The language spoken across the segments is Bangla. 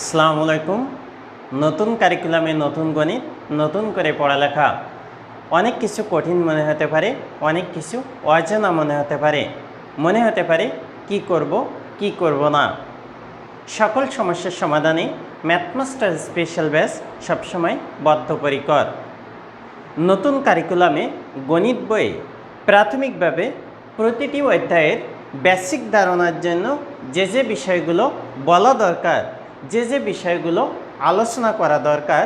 আসসালামু আলাইকুম। নতুন কারিকুলামে নতুন গণিত, নতুন করে পড়ালেখা। অনেক কিছু কঠিন মনে হতে পারে, অনেক কিছু অজানা মনে হতে পারে। মনে হতে পারে, কি করব কি করব না। সকল সমস্যার সমাধানে ম্যাথমাস্টার স্পেশাল ব্যাচ সবসময় বদ্ধপরিকর। নতুন কারিকুলামে গণিত বইয়ে প্রাথমিকভাবে প্রতিটি অধ্যায়ের বেসিক ধারণার জন্য যে যে বিষয়গুলো বলা দরকার যে যে বিষয়গুলো আলোচনা করা দরকার,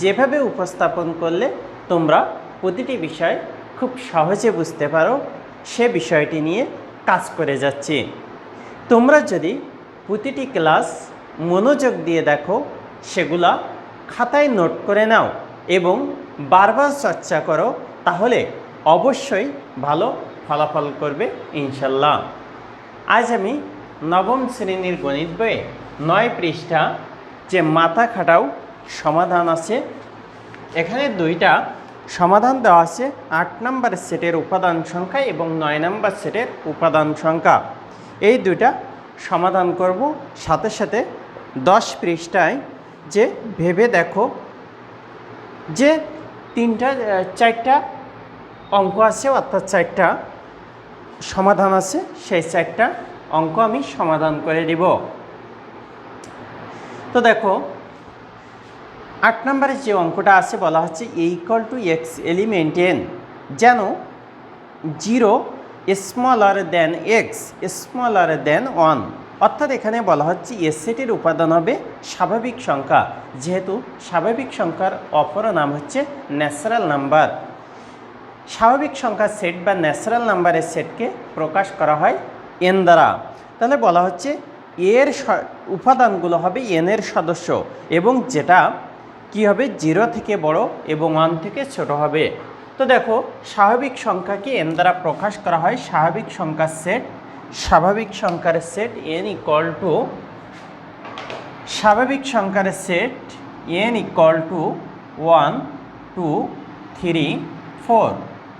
যেভাবে উপস্থাপন করলে তোমরা প্রতিটি বিষয় খুব সহজে বুঝতে পারো, সে বিষয়টি নিয়ে কাজ করে যাচ্ছি। তোমরা যদি প্রতিটি ক্লাস মনোযোগ দিয়ে দেখো, সেগুলা খাতায় নোট করে নাও এবং বারবার চর্চা করো, তাহলে অবশ্যই ভালো ফলাফল করবে ইনশাল্লাহ। আজ আমি নবম শ্রেণির গণিত বইয়ে নয় পৃষ্ঠা যে মাথা খাটাও সমাধান আছে। এখানে দুইটা সমাধান দেওয়া আছে, আট নম্বর সেটের উপাদান সংখ্যা এবং নয় নম্বর সেটের উপাদান সংখ্যা। এই দুইটা সমাধান করব। সাথে সাথে দশ পৃষ্ঠায় যে ভেবে দেখো যে তিনটা, চারটা অঙ্ক আছে, অর্থাৎ চারটা সমাধান আছে, সেই চারটা অঙ্ক আমি সমাধান করে দিব। তো দেখো, আট নম্বরের যে অঙ্কটা আছে বলা হচ্ছে A equal to X element N যেন zero smaller than X smaller than one অর্থাৎ এখানে বলা হচ্ছে এস সেটের উপাদান হবে স্বাভাবিক সংখ্যা, যেহেতু স্বাভাবিক সংখ্যার অপর নাম হচ্ছে ন্যাচারাল নাম্বার স্বাভাবিক সংখ্যার সেট বা ন্যাচারাল নাম্বারের সেটকে প্রকাশ করা হয় এন দ্বারা। তাহলে বলা হচ্ছে এর উপাদানগুলো হবে এনের সদস্য এবং যেটা কি হবে? জিরো থেকে বড় এবং ওয়ান থেকে ছোট হবে। তো দেখো, স্বাভাবিক সংখ্যাকে এন দ্বারা প্রকাশ করা হয়। স্বাভাবিক সংখ্যার সেট, স্বাভাবিক সংখ্যার সেট এন ইকুয়াল টু, স্বাভাবিক সংখ্যার set N equal to one, two, three, four,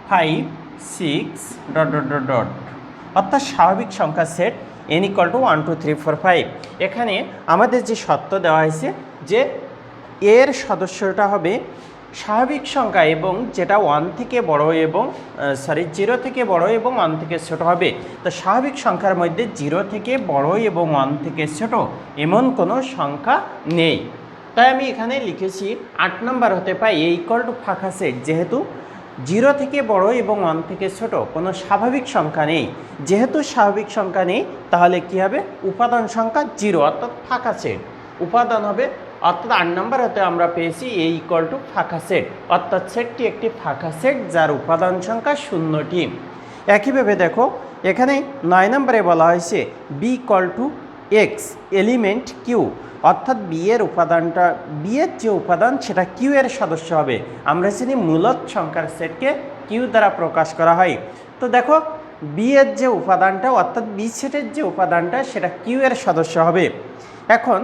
five, six, dot dot dot dot. অর্থাৎ স্বাভাবিক সংখ্যা set N equal to one two three four five এখানে আমাদের যে সত্য দেওয়া হয়েছে যে এর সদস্যটা হবে স্বাভাবিক সংখ্যা এবং যেটা ওয়ান থেকে বড় এবং সরি জিরো থেকে বড় এবং ওয়ান থেকে ছোট হবে। তো স্বাভাবিক সংখ্যার মধ্যে জিরো থেকে বড় এবং ওয়ান থেকে ছোট এমন কোনো সংখ্যা নেই। তাই আমি এখানে লিখেছি আট নম্বর হতে পাই এই ইকল টু ফাঁকা সেট যেহেতু জিরো থেকে বড় এবং ওয়ান থেকে ছোট কোনো স্বাভাবিক সংখ্যা নেই। যেহেতু স্বাভাবিক সংখ্যা নেই, তাহলে কি হবে? উপাদান সংখ্যা জিরো, অর্থাৎ ফাঁকা সেট। উপাদান হবে, অর্থাৎ আট নম্বর হতে আমরা পেয়েছি এ ইকুয়াল টু ফাঁকা সেট। অর্থাৎ সেটটি একটি ফাঁকা সেট যার উপাদান সংখ্যা শূন্যটি। একইভাবে দেখো, এখানে নয় নম্বরে বলা হয়েছে B equal to X element Q অর্থাৎ বিয়ের উপাদানটা, বিয়ের যে উপাদান সেটা কিউ এর সদস্য হবে। আমরা চিনি মূলত সংখ্যার সেটকে কিউ দ্বারা প্রকাশ করা হয়। তো দেখো, বিয়ের যে উপাদানটা অর্থাৎ বি সেটের যে উপাদানটা সেটা কিউ এর সদস্য হবে। এখন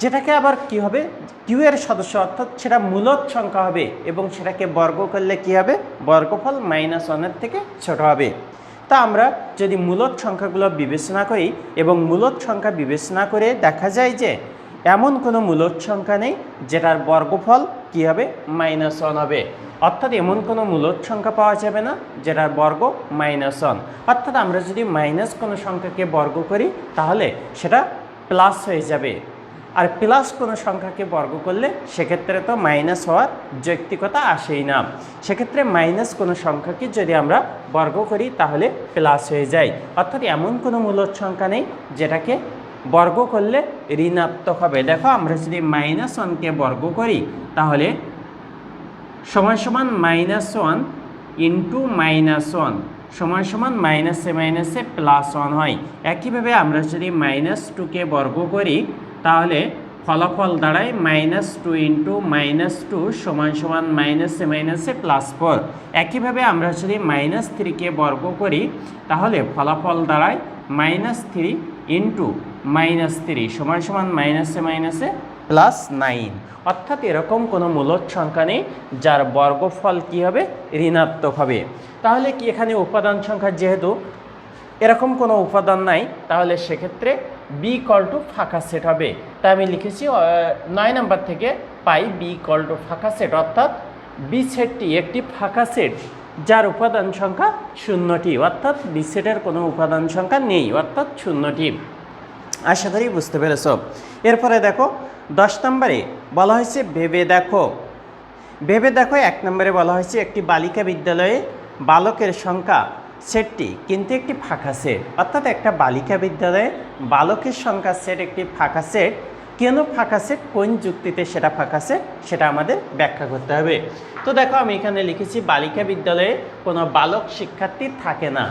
যেটাকে আবার কি হবে? কিউ এর সদস্য অর্থাৎ সেটা মূলত সংখ্যা হবে এবং সেটাকে বর্গ করলে কি হবে? বর্গফল মাইনাস ওয়ানের থেকে ছোট হবে। তা আমরা যদি মূলত সংখ্যাগুলো বিবেচনা করি এবং মূলত সংখ্যা বিবেচনা করে দেখা যায় যে এমন কোনো মূলত সংখ্যা নেই যেটার বর্গফল কি হবে? মাইনাস ওয়ান হবে। অর্থাৎ এমন কোনো মূলত সংখ্যা পাওয়া যাবে না যেটার বর্গ মাইনাস ওয়ান অর্থাৎ আমরা যদি মাইনাস কোনো সংখ্যাকে বর্গ করি, তাহলে সেটা প্লাস হয়ে যাবে। আর প্লাস কোনো সংখ্যাকে বর্গ করলে সেক্ষেত্রে তো মাইনাস হওয়ার যৌক্তিকতা আসেই না। সেক্ষেত্রে মাইনাস কোনো সংখ্যাকে যদি আমরা বর্গ করি, তাহলে প্লাস হয়ে যায়। অর্থাৎ এমন কোনো মূলত সংখ্যা নেই যেটাকে বর্গ করলে ঋণাত্মক হবে। দেখো, আমরা যদি মাইনাস ওয়ানকে বর্গ করি, তাহলে সমান সমান minus one into minus one সমান সমান মাইনাসে মাইনাসে প্লাস ওয়ান হয়। একইভাবে আমরা যদি মাইনাস টুকে বর্গ করি, তাহলে ফলাফল দাঁড়ায় minus two into minus two সমান সমান মাইনাসে মাইনাসে প্লাস ফোর একইভাবে আমরা যদি মাইনাস থ্রিকে বর্গ করি, তাহলে ফলাফল দাঁড়ায় minus three into minus three সমান সমান মাইনাসে মাইনাসে প্লাস নাইন। অর্থাৎ এরকম কোনো মূলত সংখ্যা নেই যার বর্গফল কী হবে? ঋণাত্মক হবে। তাহলে কি এখানে উপাদান সংখ্যা যেহেতু এরকম কোনো উপাদান নাই তাহলে সেক্ষেত্রে বি কল টু ফাঁকা সেট হবে। তাই আমি লিখেছি নয় নাম্বার থেকে পাই বি কল টু ফাঁকা সেট অর্থাৎ বি সেটটি একটি ফাঁকা সেট যার উপাদান সংখ্যা শূন্যটি। অর্থাৎ বি সেটের কোনো উপাদান সংখ্যা নেই অর্থাৎ শূন্যটি। আশা করি বুঝতে পেরেছ। এরপরে দেখো, দশ নম্বরে বলা হয়েছে, ভেবে দেখো। ভেবে দেখো, এক নম্বরে বলা হয়েছে, একটি বালিকা বিদ্যালয়ে বালকের সংখ্যা সেটটি কিন্তু একটি ফাঁকা সেট। অর্থাৎ একটা বালিকা বিদ্যালয়ে বালকের সংখ্যা সেট, একটি ফাঁকা সেট। কেন ফাঁকা সেট? কোন যুক্তিতে সেটা ফাঁকা সেট? সেটা আমাদের ব্যাখ্যা করতে হবে। তো দেখো, আমি এখানে লিখেছি, বালিকা বিদ্যালয়ে কোনো বালক শিক্ষার্থী থাকে না।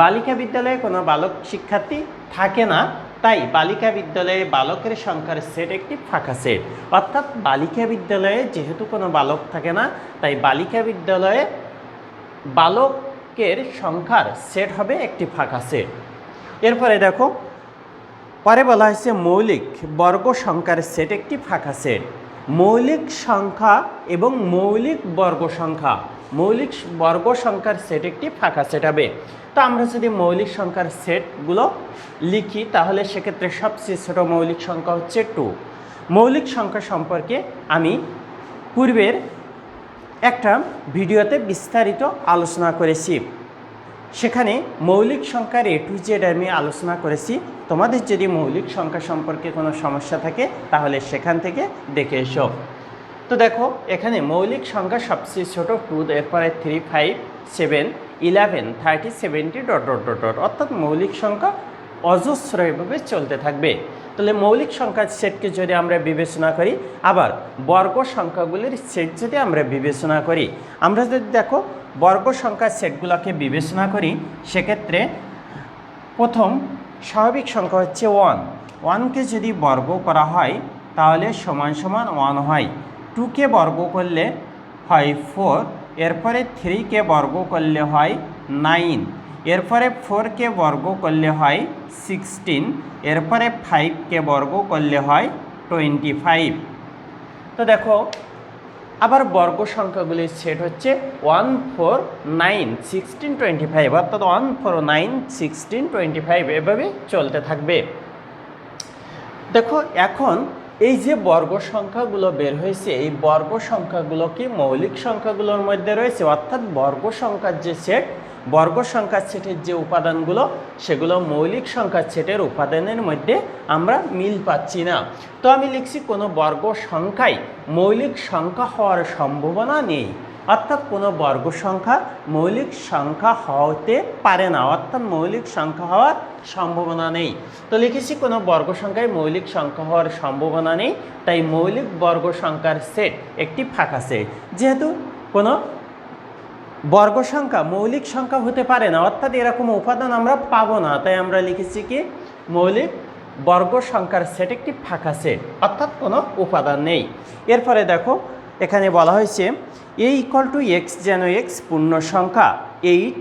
বালিকা বিদ্যালয়ে কোনো বালক শিক্ষার্থী থাকে না। তাই বালিকা বিদ্যালয়ে বালকের সংখ্যার সেট একটি ফাঁকা সেট অর্থাৎ বালিকা বিদ্যালয়ে যেহেতু কোনো বালক থাকে না, তাই বালিকা বিদ্যালয়ে বালকের সংখ্যার সেট হবে একটি ফাঁকা সেট এরপরে দেখো, পরে বলা হয়েছে মৌলিক বর্গ সংখ্যার সেট একটি ফাঁকা সেট মৌলিক সংখ্যা এবং মৌলিক বর্গ সংখ্যা মৌলিক বর্গ সংখ্যার সেট একটি ফাঁকা সেট হবে। তো আমরা যদি মৌলিক সংখ্যার সেটগুলো লিখি, তাহলে সেক্ষেত্রে সবচেয়ে ছোট মৌলিক সংখ্যা হচ্ছে টু মৌলিক সংখ্যা সম্পর্কে আমি পূর্বের একটা ভিডিওতে বিস্তারিত আলোচনা করেছি। সেখানে মৌলিক সংখ্যার এ টু জেড আমি আলোচনা করেছি। তোমাদের যদি মৌলিক সংখ্যা সম্পর্কে কোনো সমস্যা থাকে, তাহলে সেখান থেকে দেখে এসো। তো দেখো, এখানে মৌলিক সংখ্যা সবচেয়ে ছোট টু এরপরে three five seven eleven thirteen seventeen dot dot dot dot অর্থাৎ মৌলিক সংখ্যা অজস্র এভাবে চলতে থাকবে। তাহলে মৌলিক সংখ্যার সেটকে যদি আমরা বিবেচনা করি, আবার বর্গ সংখ্যাগুলির সেট যদি আমরা বিবেচনা করি, আমরা যদি দেখো বর্গ সংখ্যার সেটগুলোকে বিবেচনা করি, সেক্ষেত্রে প্রথম স্বাভাবিক সংখ্যা হচ্ছে ওয়ান ওয়ানকে যদি বর্গ করা হয়, তাহলে সমান সমান ওয়ান হয়। টুকে বর্গ করলে হয় ফোর, এরপরে থ্রিকে বর্গ করলে হয় নাইন, এরপরে ফোরকে বর্গ করলে হয় সিক্সটিন, এরপরে ফাইভকে বর্গ করলে হয় টোয়েন্টি ফাইভ তো দেখো, আবার বর্গ সংখ্যাগুলির সেট হচ্ছে one, four, nine, sixteen twenty five অর্থাৎ one, four, nine, sixteen twenty five এভাবে চলতে থাকবে। দেখো, এখন এই যে বর্গ সংখ্যাগুলো বের হয়েছে, এই বর্গ সংখ্যাগুলো কি মৌলিক সংখ্যাগুলোর মধ্যে রয়েছে? অর্থাৎ বর্গ সংখ্যার যে সেট, বর্গ সংখ্যার সেটের যে উপাদানগুলো, সেগুলো মৌলিক সংখ্যার সেটের উপাদানের মধ্যে আমরা মিল পাচ্ছি না। তো আমি লিখছি কোনো বর্গ সংখ্যাই মৌলিক সংখ্যা হওয়ার সম্ভাবনা নেই। অর্থাৎ কোনো বর্গ সংখ্যা মৌলিক সংখ্যা হতে পারে না, অর্থাৎ মৌলিক সংখ্যা হওয়ার সম্ভাবনা নেই। তো লিখেছি কোনো বর্গ সংখ্যায় মৌলিক সংখ্যা হওয়ার সম্ভাবনা নেই, তাই মৌলিক বর্গ সংখ্যার সেট একটি ফাঁকা সেট। যেহেতু কোনো বর্গ সংখ্যা মৌলিক সংখ্যা হতে পারে না, অর্থাৎ এরকম উপাদান আমরা পাবো না, তাই আমরা লিখেছি কি? মৌলিক বর্গ সংখ্যার সেট একটি ফাঁকা সেট, অর্থাৎ কোনো উপাদান নেই। এরপরে দেখো এখানে বলা হয়েছে এ ইকুয়াল টু এক্স যেন এক্স পূর্ণ সংখ্যা eight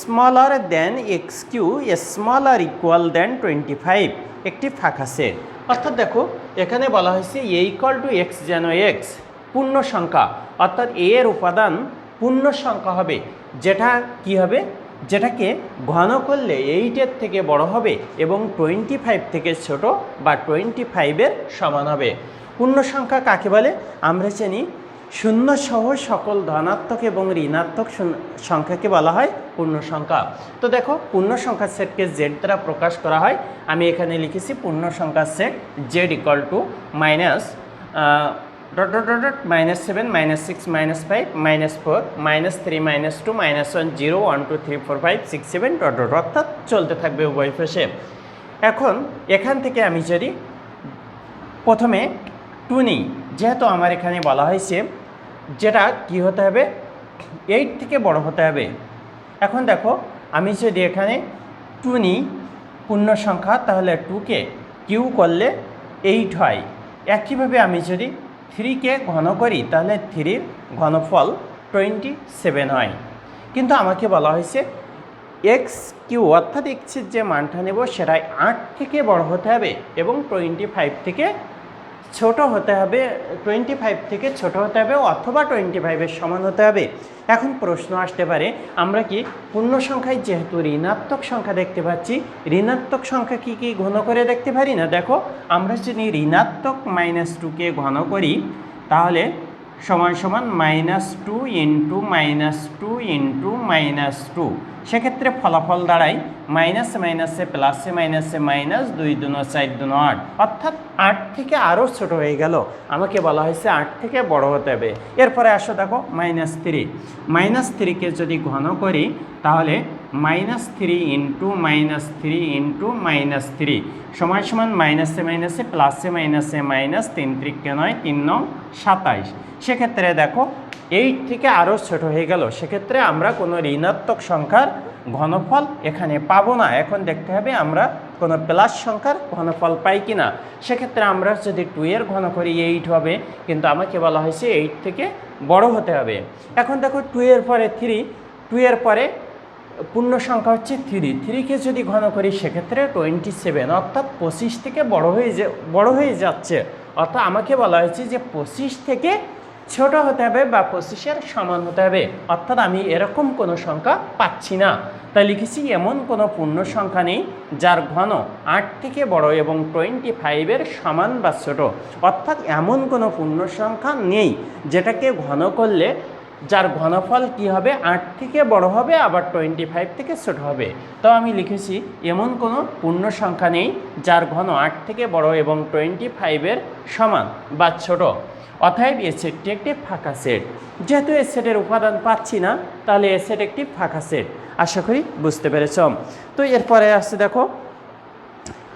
smaller than X Q smaller equal than twenty five একটি ফাঁকা সেট অর্থাৎ দেখো, এখানে বলা হয়েছে এ ইকুয়াল টু এক্স যেন এক্স পূর্ণ সংখ্যা, অর্থাৎ এ এর উপাদান পূর্ণ সংখ্যা হবে। যেটা কি হবে? যেটাকে ঘন করলে এইটের থেকে বড় হবে এবং টোয়েন্টি ফাইভ থেকে ছোট বা টোয়েন্টি ফাইভের সমান হবে। পূর্ণ সংখ্যা কাকে বলে? আমরা জানি শূন্য সহ সকল ধনাত্মক এবং ঋণাত্মক সংখ্যাকে বলা হয় পূর্ণ সংখ্যা। তো দেখো, পূর্ণ সংখ্যার সেটকে জেড দ্বারা প্রকাশ করা হয়। আমি এখানে লিখেছি পূর্ণ সংখ্যার set Z equal to minus dot dot dot dot minus seven minus six minus five minus four minus three minus two minus one zero one two three four five six seven dot dot অর্থাৎ চলতে থাকবে উভয় ফেসে। এখন এখান থেকে আমি যদি প্রথমে টু নিই যেহেতু আমার এখানে বলা হয়েছে যেটা কি হতে হবে? এইট থেকে বড় হতে হবে। এখন দেখো, আমি যদি এখানে টু নিই পূর্ণ সংখ্যা, তাহলে টুকে কিউ করলে এইট হয়। একইভাবে আমি যদি থ্রিকে ঘন করি, তাহলে থ্রির ঘনফল টোয়েন্টি সেভেন হয়। কিন্তু আমাকে বলা হয়েছে এক্স কিউ অর্থাৎ এক্সের যে মানটা নেব, সেটাই আট থেকে বড় হতে হবে এবং টোয়েন্টি ফাইভ থেকে ছোট হতে হবে টোয়েন্টি ফাইভ থেকে ছোট হতে হবে অথবা টোয়েন্টি ফাইভের সমান হতে হবে। এখন প্রশ্ন আসতে পারে, আমরা কি পূর্ণ সংখ্যায় যেহেতু ঋণাত্মক সংখ্যা দেখতে পাচ্ছি, ঋণাত্মক সংখ্যা কি কি ঘন করে দেখতে পারি না? দেখো, আমরা যদি ঋণাত্মক মাইনাস টুকে ঘন করি, তাহলে সমান সমান minus two into minus two into minus two সেক্ষেত্রে ফলাফল দাঁড়ায় মাইনাসে মাইনাসে, প্লাসে মাইনাসে, মাইনাস দুই দুনো চার দুনো আট। অর্থাৎ আট থেকে আরও ছোট হয়ে গেল। আমাকে বলা হয়েছে আট থেকে বড় হতে হবে। এরপরে আসো দেখো, মাইনাস থ্রি। মাইনাস থ্রিকে যদি ঘন করি, তাহলে minus three into minus three into minus three. সমান সমান মাইনাসে মাইনাসে, প্লাসে মাইনাসে মাইনাস তিন ত্রিকে নয়, তিন নং সাতাইশ। সেক্ষেত্রে দেখো, এইট থেকে আরও ছোট হয়ে গেল। সেক্ষেত্রে আমরা কোনো ঋণাত্মক সংখ্যার ঘনফল এখানে পাবো না। এখন দেখতে হবে আমরা কোনো প্লাস সংখ্যার ঘনফল পাই কি না সেক্ষেত্রে আমরা যদি টু এর ঘন করি এইট হবে। কিন্তু আমাকে বলা হয়েছে এইট থেকে বড় হতে হবে। এখন দেখো টু এর পরে থ্রি টু এর পরে পূর্ণ সংখ্যা হচ্ছে থ্রি থ্রিকে যদি ঘন করি, সেক্ষেত্রে টোয়েন্টি সেভেন অর্থাৎ পঁচিশ থেকে বড় হয়ে যে, বড় হয়ে যাচ্ছে। অর্থাৎ আমাকে বলা হয়েছে যে পঁচিশ থেকে ছোট হতে হবে বা পঁচিশের সমান হতে হবে। অর্থাৎ আমি এরকম কোনো সংখ্যা পাচ্ছি না। তাই লিখেছি, এমন কোনো পূর্ণ সংখ্যা নেই, যার ঘন আট থেকে বড় এবং টোয়েন্টি ফাইভের সমান বা ছোট। অর্থাৎ এমন কোনো পূর্ণ সংখ্যা নেই, যেটাকে ঘন করলে যার ঘনফল কি হবে আট থেকে বড় হবে, আবার টোয়েন্টি ফাইভ থেকে ছোট হবে। তো আমি লিখেছি, এমন কোনো পূর্ণ সংখ্যা নেই যার ঘন আট থেকে বড় এবং টোয়েন্টি ফাইভের সমান বা ছোট। অতএব এ সেটটি একটি ফাঁকা সেট যেহেতু এ সেটের উপাদান পাচ্ছি না, তাহলে এ সেট একটি ফাঁকা সেট আশা করি বুঝতে পেরেছ। তো এরপরে আসছে দেখো,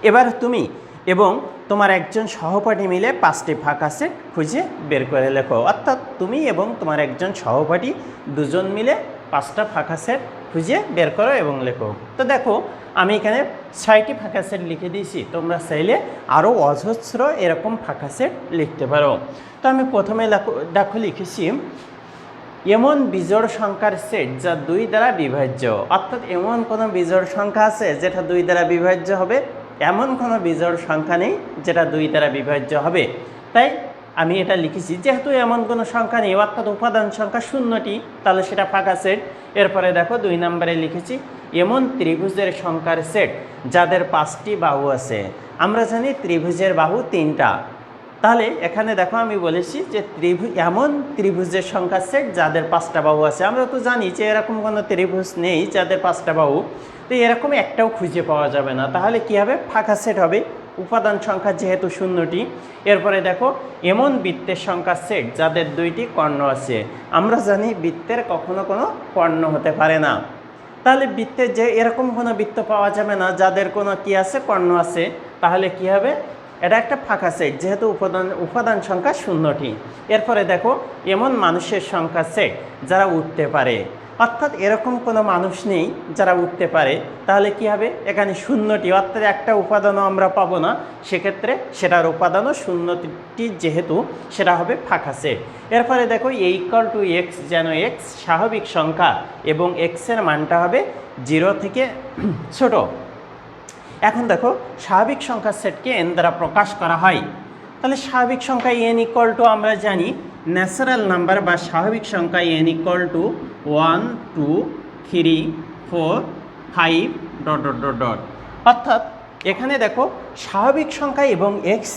এবার তুমি এবং তোমার একজন সহপাঠী মিলে পাঁচটি ফাঁকা সেট খুঁজে বের করে লেখো। অর্থাৎ তুমি এবং তোমার একজন সহপাঠী দুজন মিলে পাঁচটা ফাঁকা সেট খুঁজে বের করো এবং লেখো। তো দেখো, আমি এখানে ছয়টি ফাঁকা সেট লিখে দিয়েছি। তোমরা চাইলে আরও অজস্র এরকম ফাঁকা সেট লিখতে পারো। তো আমি প্রথমে দেখো লিখেছি, এমন বিজোড় সংখ্যার সেট যা দুই দ্বারা বিভাজ্য। অর্থাৎ এমন কোনো বিজোড় সংখ্যা আছে যেটা দুই দ্বারা বিভাজ্য হবে? এমন কোনো বিজোড় সংখ্যা নেই যেটা দুই দ্বারা বিভাজ্য হবে। তাই আমি এটা লিখেছি, যেহেতু এমন কোনো সংখ্যা নেই, অর্থাৎ উপাদান সংখ্যা শূন্যটি, তাহলে সেটা ফাঁকা সেট। এরপরে দেখো দুই নম্বরে লিখেছি, এমন ত্রিভুজের সংখ্যার সেট যাদের পাঁচটি বাহু আছে। আমরা জানি ত্রিভুজের বাহু তিনটা। তাহলে এখানে দেখো আমি বলেছি যে ত্রিভুজ, এমন ত্রিভুজের সংখ্যা সেট যাদের পাঁচটা বাহু আছে। আমরা তো জানি যে এরকম কোনো ত্রিভুজ নেই যাদের পাঁচটা বাহু। তো এরকম একটাও খুঁজে পাওয়া যাবে না। তাহলে কি হবে? ফাঁকা সেট হবে। উপাদান সংখ্যা যেহেতু শূন্যটি, এরপরে দেখো এমন বৃত্তের সংখ্যা সেট যাদের দুইটি কর্ণ আছে। আমরা জানি বৃত্তের কখনো কোনো কর্ণ হতে পারে না। তাহলে বৃত্তের যে এরকম কোনো বৃত্ত পাওয়া যাবে না, যাদের কোনো কি আছে? কর্ণ আছে। তাহলে কি হবে? এটা একটা ফাঁকা সেট যেহেতু উপাদান উপাদান সংখ্যা শূন্যটি। এরপরে দেখো, এমন মানুষের সংখ্যা সেট যারা উঠতে পারে। অর্থাৎ এরকম কোনো মানুষ নেই যারা উঠতে পারে। তাহলে কি হবে? এখানে শূন্যটি, অর্থাৎ একটা উপাদানও আমরা পাবো না। সেক্ষেত্রে সেটার উপাদানও শূন্যটি যেহেতু, সেটা হবে ফাঁকা সেট এরপরে দেখো এ ইকাল টু এক্স যেন এক্স স্বাভাবিক সংখ্যা এবং এক্সের মানটা হবে জিরো থেকে ছোট। এখন দেখো, স্বাভাবিক সংখ্যা সেটকে এন দ্বারা প্রকাশ করা হয়। তাহলে স্বাভাবিক সংখ্যা এন ইকুয়াল টু আমরা জানি ন্যাচারাল নাম্বার বা স্বাভাবিক সংখ্যা N equal to one two three four five dot dot dot dot অর্থাৎ, এখানে দেখো, স্বাভাবিক সংখ্যা এবং এক্স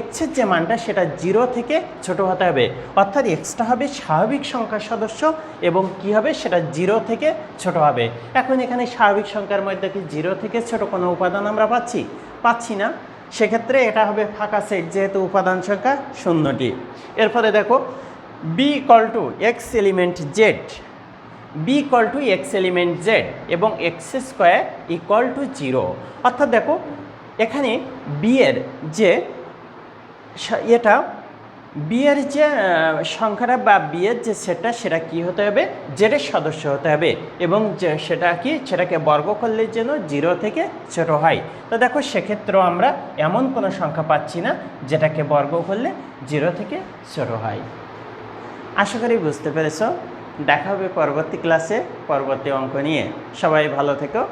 এক্সের যে মানটা সেটা জিরো থেকে ছোট হতে হবে। অর্থাৎ এক্সটা হবে স্বাভাবিক সংখ্যার সদস্য এবং কি হবে? সেটা জিরো থেকে ছোট হবে। এখন এখানে স্বাভাবিক সংখ্যার মধ্যে কি জিরো থেকে ছোট কোনো উপাদান আমরা পাচ্ছি? পাচ্ছি না। সেক্ষেত্রে এটা হবে ফাঁকা সেট যেহেতু উপাদান সংখ্যা শূন্যটি। এরপরে দেখো B equal to X element Z B equal to X element Z এবং X square equal to zero অর্থাৎ দেখো, এখানে বি এর যে এটা বিয়ের যে সংখ্যাটা বা বিয়ের যে সেটটা, সেটা কি হতে হবে? জেডের সদস্য হতে হবে। এবং যে সেটা কি? সেটাকে বর্গ করলে যেন জিরো থেকে ছোট হয়। তো দেখো, সেক্ষেত্রেও আমরা এমন কোনো সংখ্যা পাচ্ছি না, যেটাকে বর্গ করলে জিরো থেকে ছোট হয়। আশা করি বুঝতে পেরেছ। দেখা হবে পরবর্তী ক্লাসে, পরবর্তী অঙ্ক নিয়ে। সবাই ভালো থেকো।